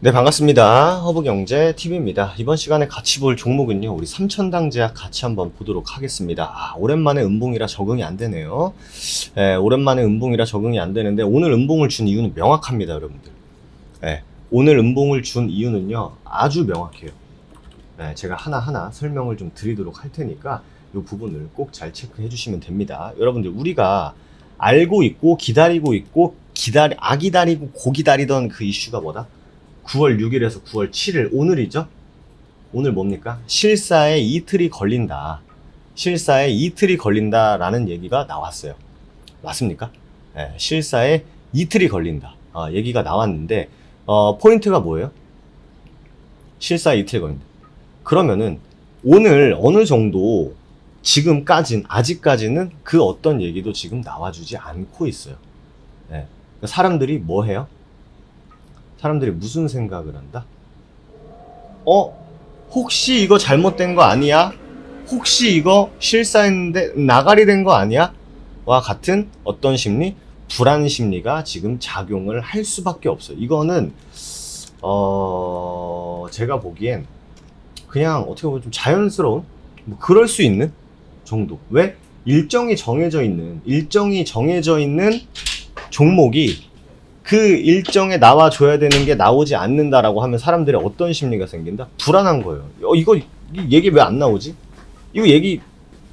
네, 반갑습니다. 허브경제 TV입니다. 이번 시간에 같이 볼 종목은요, 우리 삼천당제약 같이 한번 보도록 하겠습니다. 아, 오랜만에 음봉이라 적응이 안 되네요. 예, 오랜만에 음봉이라 적응이 안 되는데, 오늘 음봉을 준 이유는 명확합니다, 여러분들. 예, 오늘 음봉을 준 이유는요, 아주 명확해요. 예, 제가 하나하나 설명을 좀 드리도록 할 테니까, 이 부분을 꼭 잘 체크해 주시면 됩니다. 여러분들, 우리가 알고 있고, 기다리고 있고, 기다리, 아 기다리고, 고 기다리던 그 이슈가 뭐다? 9월 6일에서 9월 7일 오늘이죠. 오늘 뭡니까? 실사에 이틀이 걸린다. 실사에 이틀이 걸린다라는 얘기가 나왔어요. 맞습니까? 예, 실사에 이틀이 걸린다. 어, 얘기가 나왔는데 어, 포인트가 뭐예요? 실사에 이틀 걸린다. 그러면은 오늘 어느 정도 지금까진 아직까지는 그 어떤 얘기도 지금 나와주지 않고 있어요. 예. 그러니까 사람들이 뭐 해요? 사람들이 무슨 생각을 한다? 어? 혹시 이거 잘못된 거 아니야? 혹시 이거 실사했는데 나가리 된 거 아니야? 와 같은 어떤 심리? 불안 심리가 지금 작용을 할 수밖에 없어요. 이거는 어 제가 보기엔 그냥 어떻게 보면 좀 자연스러운 뭐 그럴 수 있는 정도. 왜? 일정이 정해져 있는 일정이 정해져 있는 종목이 그 일정에 나와줘야 되는 게 나오지 않는다라고 하면 사람들이 어떤 심리가 생긴다? 불안한 거예요. 어, 이거 이 얘기 왜 안 나오지? 이거 얘기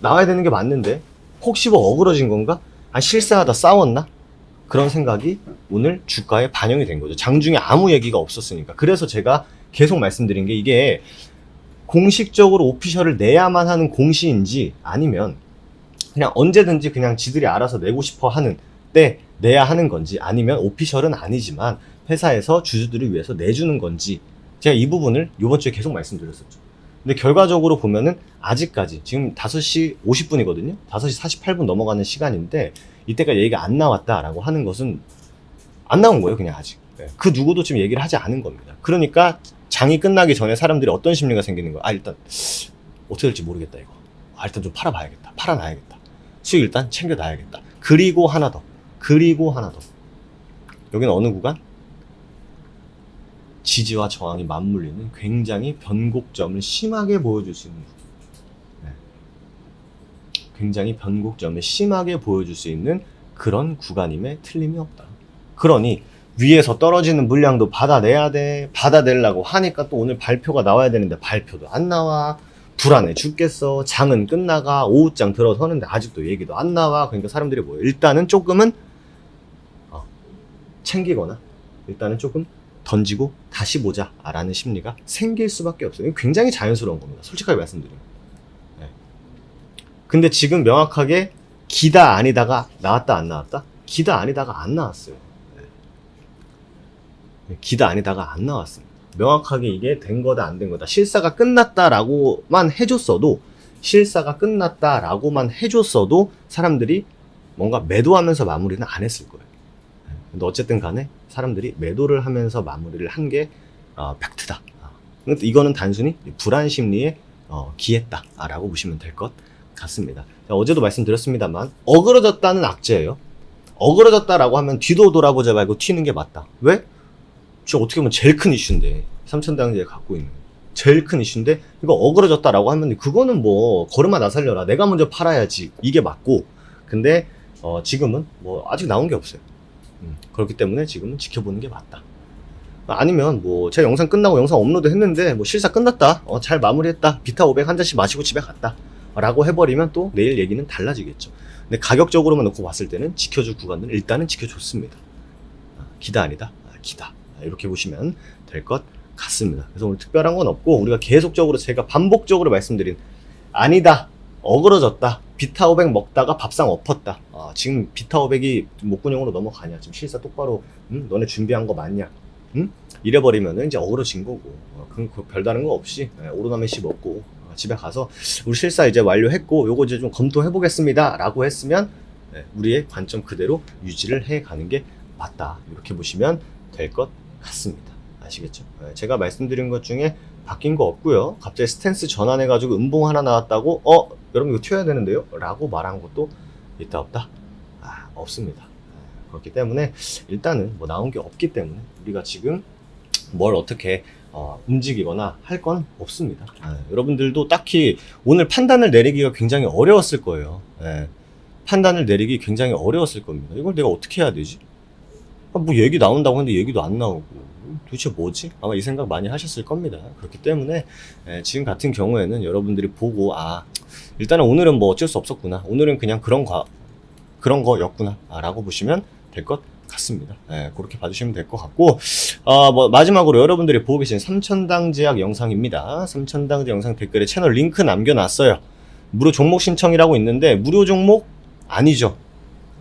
나와야 되는 게 맞는데 혹시 뭐 어그러진 건가? 아 실사하다 싸웠나? 그런 생각이 오늘 주가에 반영이 된 거죠. 장중에 아무 얘기가 없었으니까. 그래서 제가 계속 말씀드린 게 이게 공식적으로 오피셜을 내야만 하는 공시인지 아니면 그냥 언제든지 그냥 지들이 알아서 내고 싶어 하는 때 내야 하는 건지 아니면 오피셜은 아니지만 회사에서 주주들을 위해서 내주는 건지 제가 이 부분을 이번 주에 계속 말씀드렸었죠. 근데 결과적으로 보면은 아직까지 지금 5시 50분이거든요. 5시 48분 넘어가는 시간인데 이때가 얘기가 안 나왔다라고 하는 것은 안 나온 거예요, 그냥 아직. 네. 그 누구도 지금 얘기를 하지 않은 겁니다. 그러니까 장이 끝나기 전에 사람들이 어떤 심리가 생기는 거야. 아, 일단 어떻게 될지 모르겠다, 이거. 아, 일단 좀 팔아봐야겠다. 팔아놔야겠다. 수익 일단 챙겨놔야겠다. 그리고 하나 더. 그리고 하나 더. 여기는 어느 구간? 지지와 저항이 맞물리는 굉장히 변곡점을 심하게 보여줄 수 있는 구간. 네. 굉장히 변곡점을 심하게 보여줄 수 있는 그런 구간임에 틀림이 없다. 그러니 위에서 떨어지는 물량도 받아내야 돼. 받아내려고 하니까 또 오늘 발표가 나와야 되는데 발표도 안 나와. 불안해 죽겠어. 장은 끝나가. 오후장 들어서는데 아직도 얘기도 안 나와. 그러니까 사람들이 뭐예요? 일단은 조금은 어, 챙기거나 일단은 조금 던지고 다시 보자 라는 심리가 생길 수밖에 없어요. 굉장히 자연스러운 겁니다. 솔직하게 말씀드리면. 네. 근데 지금 명확하게 기다 아니다가 나왔다 안 나왔다? 기다 아니다가 안 나왔어요. 네. 기다 아니다가 안 나왔습니다. 명확하게 이게 된 거다 안 된 거다. 실사가 끝났다라고만 해줬어도 실사가 끝났다라고만 해줬어도 사람들이 뭔가 매도하면서 마무리는 안 했을 거예요. 근데 어쨌든 간에 사람들이 매도를 하면서 마무리를 한 게 어, 팩트다. 어. 이거는 단순히 불안 심리에 어, 기했다라고 보시면 될 것 같습니다. 자, 어제도 말씀드렸습니다만 어그러졌다는 악재예요. 어그러졌다라고 하면 뒤도 돌아보자 말고 튀는 게 맞다. 왜? 저 어떻게 보면 제일 큰 이슈인데 삼천당제가 갖고 있는 제일 큰 이슈인데 이거 어그러졌다라고 하면 그거는 뭐 걸음아 나 살려라 내가 먼저 팔아야지 이게 맞고 근데 어, 지금은 뭐 아직 나온 게 없어요. 음, 그렇기 때문에 지금은 지켜보는 게 맞다. 아니면 뭐 제 영상 끝나고 영상 업로드 했는데 뭐 실사 끝났다. 어, 잘 마무리했다. 비타 500 한 잔씩 마시고 집에 갔다. 라고 해버리면 또 내일 얘기는 달라지겠죠. 근데 가격적으로만 놓고 봤을 때는 지켜줄 구간은 일단은 지켜줬습니다. 아, 기다 아니다. 아, 기다. 아, 이렇게 보시면 될 것 같습니다. 그래서 오늘 특별한 건 없고 우리가 계속적으로 제가 반복적으로 말씀드린 아니다. 어그러졌다. 비타 500 먹다가 밥상 엎었다. 아, 지금 비타 500이 목구녕으로 넘어가냐? 지금 실사 똑바로 응? 너네 준비한 거 맞냐? 응? 이래버리면은 이제 어그러진 거고 어, 그건 그 별다른 거 없이 예, 오로나메시 먹고 어, 집에 가서 우리 실사 이제 완료했고 요거 이제 좀 검토해 보겠습니다라고 했으면 예, 우리의 관점 그대로 유지를 해 가는 게 맞다 이렇게 보시면 될 것 같습니다 아시겠죠? 예, 제가 말씀드린 것 중에 바뀐 거 없고요 갑자기 스탠스 전환해 가지고 음봉 하나 나왔다고 어 여러분 이거 튀어야 되는데요 라고 말한 것도 있다 없다 아, 없습니다 예, 그렇기 때문에 일단은 뭐 나온 게 없기 때문에 우리가 지금 뭘 어떻게 어, 움직이거나 할 건 없습니다. 예, 여러분들도 딱히 오늘 판단을 내리기가 굉장히 어려웠을 거예요. 예, 판단을 내리기 굉장히 어려웠을 겁니다. 이걸 내가 어떻게 해야 되지? 아, 뭐 얘기 나온다고 했는데 얘기도 안 나오고 도대체 뭐지? 아마 이 생각 많이 하셨을 겁니다. 그렇기 때문에 예, 지금 같은 경우에는 여러분들이 보고 아 일단은 오늘은 뭐 어쩔 수 없었구나. 오늘은 그냥 그런 거 그런 거였구나. 아, 라고 보시면 될 것 같습니다. 예, 그렇게 봐주시면 될 것 같고 어, 뭐 마지막으로 여러분들이 보고 계신 삼천당 제약 영상입니다. 삼천당 제 영상 댓글에 채널 링크 남겨놨어요. 무료 종목 신청이라고 있는데 무료 종목 아니죠.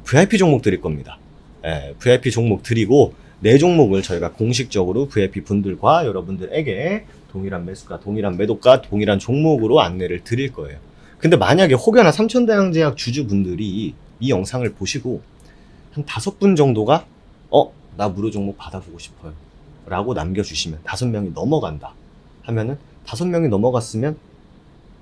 VIP 종목 드릴 겁니다. 예, VIP 종목 드리고 네 종목을 저희가 공식적으로 VIP 분들과 여러분들에게 동일한 매수가, 동일한 매도가, 동일한 종목으로 안내를 드릴 거예요. 근데 만약에 혹여나 삼천대왕제약 주주분들이 이 영상을 보시고 한 다섯 분 정도가 어, 나 무료 종목 받아보고 싶어요. 라고 남겨주시면 다섯 명이 넘어간다 하면은 다섯 명이 넘어갔으면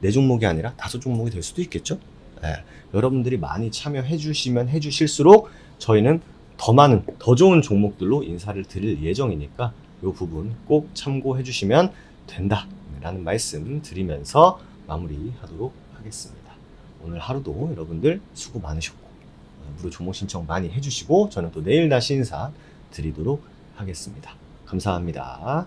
네 종목이 아니라 다섯 종목이 될 수도 있겠죠? 예, 여러분들이 많이 참여해 주시면 해 주실수록 저희는 더 많은, 더 좋은 종목들로 인사를 드릴 예정이니까 이 부분 꼭 참고해 주시면 된다. 라는 말씀 드리면서 마무리하도록 하겠습니다. 오늘 하루도 여러분들 수고 많으셨고, 어, 무료 종목 신청 많이 해주시고, 저는 또 내일 다시 인사 드리도록 하겠습니다. 감사합니다.